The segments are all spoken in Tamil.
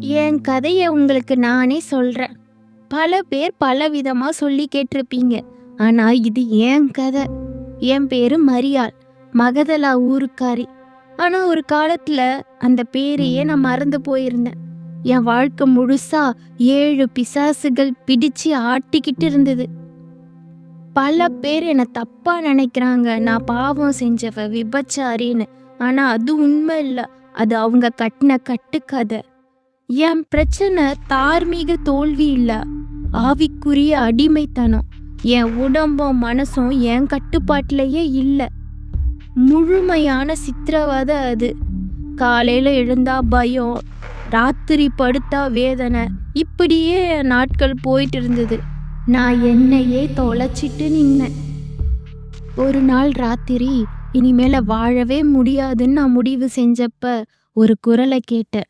என் கதையை உங்களுக்கு நானே சொல்றேன். பல பேர் பல விதமாக சொல்லி கேட்டிருப்பீங்க. ஆனால் இது என் கதை. என் பேரு மரியாள் மகதலா ஊருக்காரி. ஆனால் ஒரு காலத்தில் அந்த பேரையே நான் மறந்து போயிருந்தேன். என் வாழ்க்கை முழுசா ஏழு பிசாசுகள் பிடிச்சு ஆட்டிக்கிட்டு இருந்தது. பல பேர் என்னை தப்பாக நினைக்கிறாங்க. நான் பாவம் செஞ்சவ விபச்சாரின்னு. ஆனால் அது உண்மை இல்லை. அது அவங்க கட்டின கட்டுக்கதை. என் பிரச்சனை தார்மீக தோல்வி இல்லை. ஆவிக்குரிய அடிமைத்தனம். என் உடம்பும் மனசும் என் கட்டுப்பாட்டிலேயே இல்லை. முழுமையான சித்திரவதை அது. காலையில் எழுந்தா பயம் ராத்திரி படுத்தா வேதனை. இப்படியே நாட்கள் போயிட்டு இருந்தது. நான் என்னையே தொலைச்சிட்டு நின்னேன். ஒரு நாள் ராத்திரி இனிமேல வாழவே முடியாதுன்னு நான் முடிவு செஞ்சப்ப ஒரு குரலை கேட்டேன்.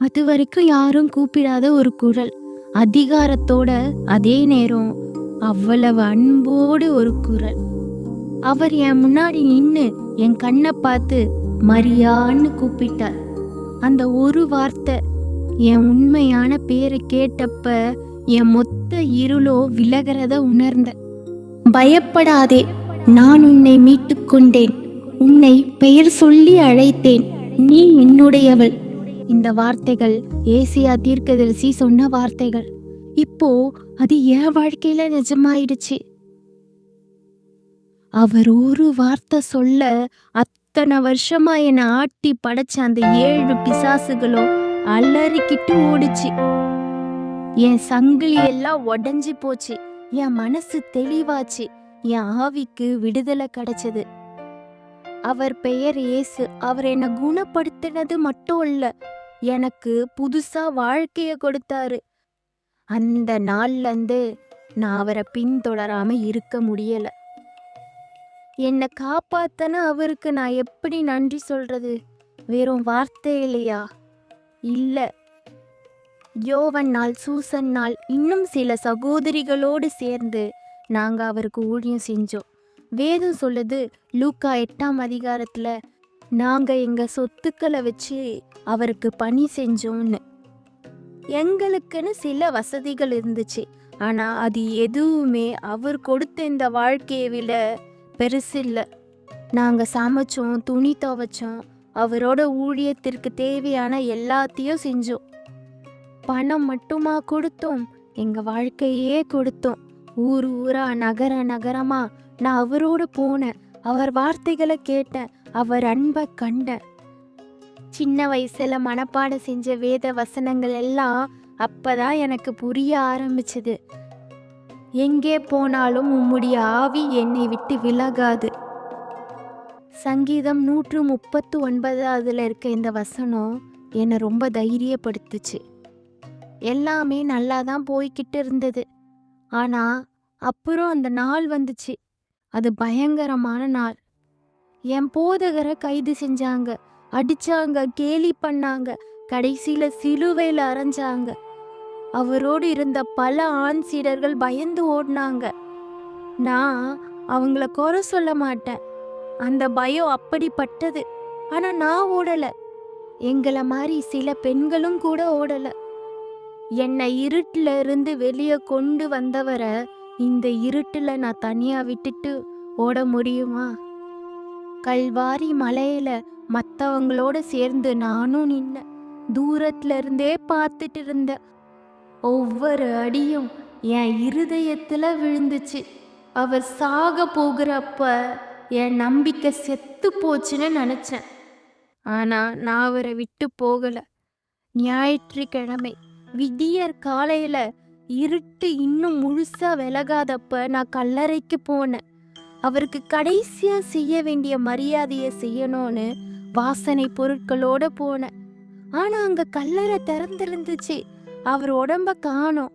அது வரைக்கும் யாரும் கூப்பிடாத ஒரு குரல். அதிகாரத்தோட அதே நேரம் அவ்வளவு அன்போடு ஒரு குரல். அவர் என் முன்னாடி நின்று என் கண்ணை பார்த்து மரியான்னு கூப்பிட்டார். அந்த ஒரு வார்த்தை என் உண்மையான பேரை கேட்டப்ப என் மொத்த இருளோ விலகிறத உணர்ந்த பயப்படாதே நான் உன்னை மீட்டு கொண்டேன். உன்னை பெயர் சொல்லி அழைத்தேன். நீ என்னுடையவள். இந்த வார்த்தைகள் ஏசியா தீர்க்கதரிசி சொன்ன வார்த்தைகள். இப்போ அது என் வாழ்க்கையில நிஜமாயிடுச்சு. அவர் ஒரு வார்த்தை சொல்ல அத்தனை வருஷமா என்னை ஆட்டி படைச்ச அந்த ஏழு பிசாசுகளும் அலறிக்கிட்டு ஓடுச்சு. என் சங்கிலி எல்லாம் உடஞ்சி போச்சு. என் மனசு தெளிவாச்சு. என் ஆவிக்கு விடுதலை கிடைச்சது. அவர் பெயர் இயேசு. அவர் என்னை குணப்படுத்தினது மட்டும் இல்லை எனக்கு புதுசா வாழ்க்கைய கொடுத்தாரு. அந்த நாள்ல இருந்து நான் அவரை பின்தொடராம இருக்க முடியல. என்னை காப்பாத்தன அவருக்கு நான் எப்படி நன்றி சொல்றது? வெறும் வார்த்தை இல்லையா இல்ல. யோவன் நாள் சூசன் நாள் இன்னும் சில சகோதரிகளோடு சேர்ந்து நாங்க அவருக்கு ஊழியம் செஞ்சோம். வேதம் சொல்லுது லூக்கா எட்டாம் அதிகாரத்துல நாங்க எங்க சொத்துக்களை வச்சு அவருக்கு பணி செஞ்சோம்னு எங்களுக்குன்னு சில வசதிகள் இருந்துச்சு. ஆனால் அது எதுவுமே அவர் கொடுத்த இந்த வாழ்க்கையை விட இல்லை. நாங்கள் சமைச்சோம் துணி துவைச்சோம். அவரோட ஊழியத்திற்கு தேவையான எல்லாத்தையும் செஞ்சோம். பணம் மட்டுமா கொடுத்தோம். எங்கள் வாழ்க்கையே கொடுத்தோம். ஊர் ஊரா நகர நகரமா நான் அவரோட போனேன். அவர் வார்த்தைகளை கேட்டேன். அவர் அன்பை கண்டேன். சின்ன வயசுல மனப்பாடம் செஞ்ச வேத வசனங்கள் எல்லாம் அப்பதான் எனக்கு புரிய ஆரம்பிச்சது. எங்கே போனாலும் உம்முடைய ஆவி என்னை விட்டு விலகாது. சங்கீதம் நூற்று முப்பத்து ஒன்பதாவதுல இருக்க இந்த வசனம் என்னை ரொம்ப தைரியப்படுத்துச்சு. எல்லாமே நல்லா தான் போய்கிட்டு இருந்தது. ஆனால் அப்புறம் அந்த நாள் வந்துச்சு. அது பயங்கரமான நாள். என் போதகரை கைது செஞ்சாங்க. அடிச்சாங்க கேலி பண்ணாங்க கடைசியில சிலுவையில் அரைஞ்சாங்க. அவரோடு இருந்த பல ஆண் சீடர்கள் பயந்து ஓடினாங்க. நான் அவங்கள குறை சொல்ல மாட்டேன். அந்த பயம் அப்படிப்பட்டது. ஆனா நான் ஓடல. எங்களை மாதிரி சில பெண்களும் கூட ஓடல. என்னை இருட்டில் இருந்து வெளியே கொண்டு வந்தவரை இந்த இருட்டில் நான் தனியாக விட்டுட்டு ஓட முடியுமா? கல்வாரி மலையில மற்றவங்களோட சேர்ந்து நானும் நின்ன. தூரத்துல இருந்தே பார்த்துட்டு இருந்தேன் ஒவ்வொரு அடியும் என் இருதயத்துல விழுந்துச்சு. அவர் சாக போகிறப்ப என் நம்பிக்கை செத்து போச்சுன்னு நினைச்சேன். ஆனா நான் அவரை விட்டு போகல. ஞாயிற்றுக்கிழமை விடியற் காலையில இருட்டு இன்னும் முழுசா விலகாதப்ப நான் கல்லறைக்கு போனேன். அவருக்கு கடைசியா செய்ய வேண்டிய மரியாதையை செய்யணும்னு வாசனை பொருட்களோட போனேன் ஆனா அங்க கல்லறை திறந்திருந்துச்சு. அவர் உடம்ப காணோம்.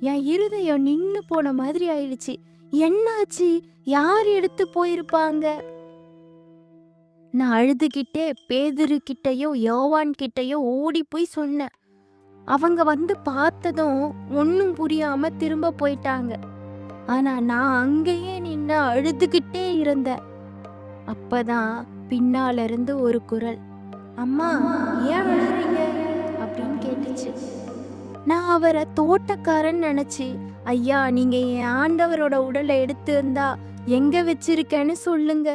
என் இருதயம் நின்னு போன மாதிரி ஆயிடுச்சு. என்னாச்சு? யார் எடுத்து போயிருப்பாங்க? நான் அழுதுகிட்டே பேதுரு கிட்டயோ யோவான் கிட்டயோ ஓடி போய் சொன்னேன். அவங்க வந்து பார்த்ததும் ஒன்றும் புரியாம திரும்ப போயிட்டாங்க. ஆனா நான் அங்கேயே நின்று அழுதுகிட்டே இருந்தேன். அப்பதான் பின்னால இருந்து ஒரு குரல் அம்மா ஏன் அழுறீங்க அப்படின்னு கேட்டுச்சு. நான் அவரை தோட்டக்காரன் நினைச்சு ஐயா நீங்க என் ஆண்டவரோட உடலை எடுத்து இருந்தா எங்க வச்சிருக்கேன்னு சொல்லுங்க.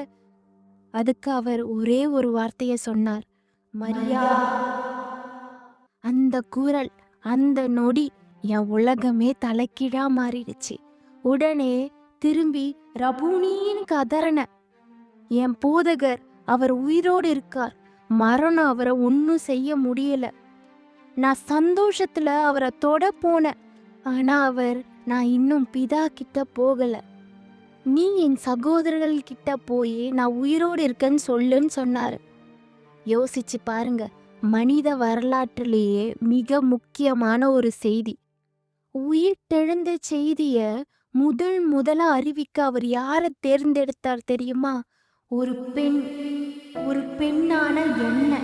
அதுக்கு அவர் ஒரே ஒரு வார்த்தைய சொன்னார் மரியா. அந்த குரல் அந்த நொடி என் உலகமே தலைக்கீழா மாறிடுச்சு. உடனே திரும்பி ரபூனின்னு கதறன. என் போதகர் அவர் உயிரோடு இருக்கார். மரணம் அவரை ஒன்றும் செய்ய முடியல. நான் சந்தோஷத்துல அவரை தொட போனேன். ஆனா அவர் நான் இன்னும் பிதா கிட்ட போகல. நீ என் சகோதரர்கள் கிட்ட போய் நான் உயிரோடு இருக்கேன்னு சொல்லுன்னு சொன்னாரு. யோசிச்சு பாருங்க மனித வரலாற்றிலேயே மிக முக்கியமான ஒரு செய்தி. உயிர் தெழுந்த செய்திய முதல் முதலா அறிவிக்க அவர் யாரை தேர்ந்தெடுத்தார் தெரியுமா? ஒரு பெண் ஒரு பெண்ணான என்ன?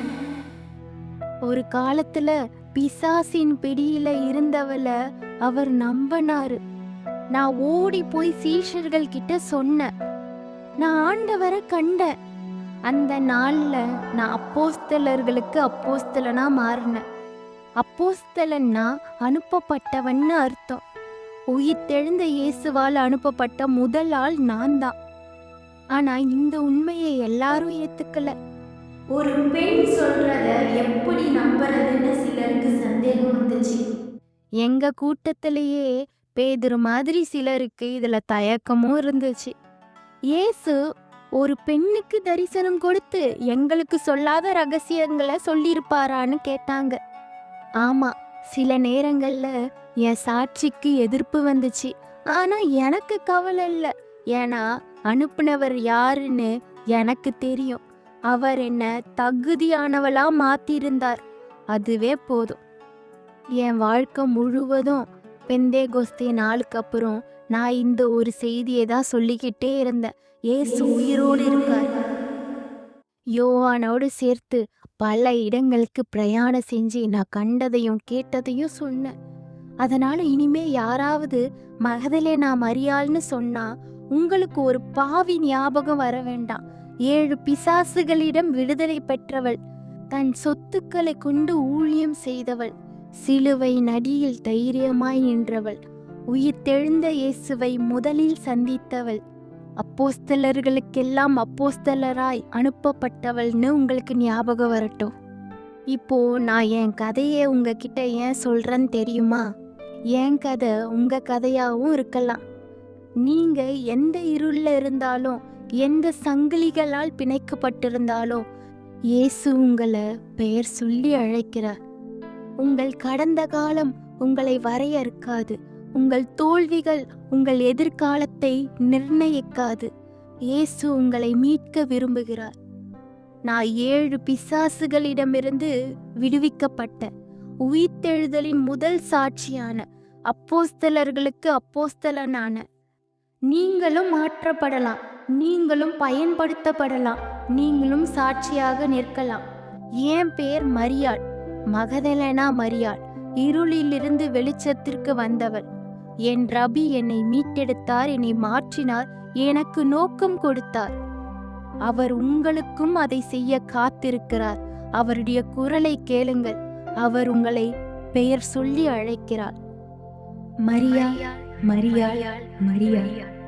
ஒரு காலத்துல பிசாசின் பிடியில இருந்தவளை அவர் நம்பினாரு. நான் ஓடி போய் சீஷர்கள் கிட்ட சொன்னேன் நான் ஆண்டவரை கண்டேன் அந்த நாள்ல நான் அப்போஸ்தலர்களுக்கு அப்போஸ்தலனா மாறினேன் அப்போஸ்தலன்னா அனுப்பப்பட்டவன்னு அர்த்தம். உயிர் தெழுந்த இயேசுவால் அனுப்பப்பட்ட முதல் ஆள் நான் தான் ஆனா இந்த உண்மையை எல்லாரும் ஏத்துக்கல. ஒரு பெண் சொல்றத எப்படி நம்புறதுன்னு சிலருக்கு சந்தேகம் வந்துச்சு. எங்க கூட்டத்திலேயே பேதுரு மாதிரி சிலருக்கு இதுல தயக்கமும் இருந்துச்சு. இயேசு ஒரு பெண்ணுக்கு தரிசனம் கொடுத்து எங்களுக்கு சொல்லாத ரகசியங்களை சொல்லியிருப்பாரான்னு கேட்டாங்க. ஆமா சில நேரங்கள்ல என் சாட்சிக்கு எதிர்ப்பு வந்துச்சு. ஆனா எனக்கு கவலை இல்ல. ஏன்னா அனுப்புனவர் யாருன்னு எனக்கு தெரியும். அவர் என்ன தகுதியானவளா மாத்திருந்தார். அதுவே போதும். என் வாழ்க்கை முழுவதும் பெந்தே கோஸ்தே நாளுக்கு அப்புறம் நான் இந்த ஒரு செய்தியை தான் சொல்லிக்கிட்டே இருந்தேன். ஏசு உயிரோடு இருக்கார். யோவானோடு சேர்த்து பல இடங்களுக்கு பிரயாணம் செஞ்சு நான் கண்டதையும் கேட்டதையும் சொன்னேன். அதனால இனிமே யாராவது மகதலேனா மரியாள்னு சொன்னா உங்களுக்கு ஒரு பாவி ஞாபகம் வர வேண்டாம். ஏழு பிசாசுகளிடம் விடுதலை பெற்றவள். தன் சொத்துக்களை கொண்டு ஊழியம் செய்தவள். சிலுவை நடியில் தைரியமாய் நின்றவள். உயிர் தெழுந்த இயேசுவை முதலில் சந்தித்தவள். அப்போஸ்தலர்களுக்கெல்லாம் அப்போஸ்தலராய் அனுப்பப்பட்டவள்னு உங்களுக்கு ஞாபகம் வரட்டும். இப்போ நான் என் கதையை உங்ககிட்ட ஏன் சொல்றேன்னு தெரியுமா? என் கதை உங்க கதையாகவும் இருக்கலாம். நீங்க எந்த இருள்ல இருந்தாலும் எந்த சங்கிலிகளால் பிணைக்கப்பட்டிருந்தாலும் இயேசு உங்களை பெயர் சொல்லி அழைக்கிறார். உங்கள் கடந்த காலம் உங்களை வரையறுக்காது. உங்கள் தோல்விகள் உங்கள் எதிர்காலத்தை நிர்ணயிக்காது. இயேசு உங்களை மீட்க விரும்புகிறார். நான் ஏழு பிசாசுகளிடமிருந்து விடுவிக்கப்பட்ட உயிர்த்தெழுதலின் முதல் சாட்சியான அப்போஸ்தலர்களுக்கு அப்போஸ்தலனான நீங்களும் மாற்றப்படலாம். நீங்களும் பயன்படுத்தப்படலாம். நீங்களும் சாட்சியாக நிற்கலாம். என் பேர் மரியாள். மகதலனா மரியாள். இருளிலிருந்து வெளிச்சத்திற்கு வந்தவள். என் ரபி என்னை மீட்டெடுத்தார் என்னை மாற்றினார் எனக்கு நோக்கம் கொடுத்தார். அவர் உங்களுக்கும் அதை செய்ய காத்திருக்கிறார். அவருடைய குரலை கேளுங்கள். அவர் உங்களை பெயர் சொல்லி அழைக்கிறார். மரியா மரியாள் மரியா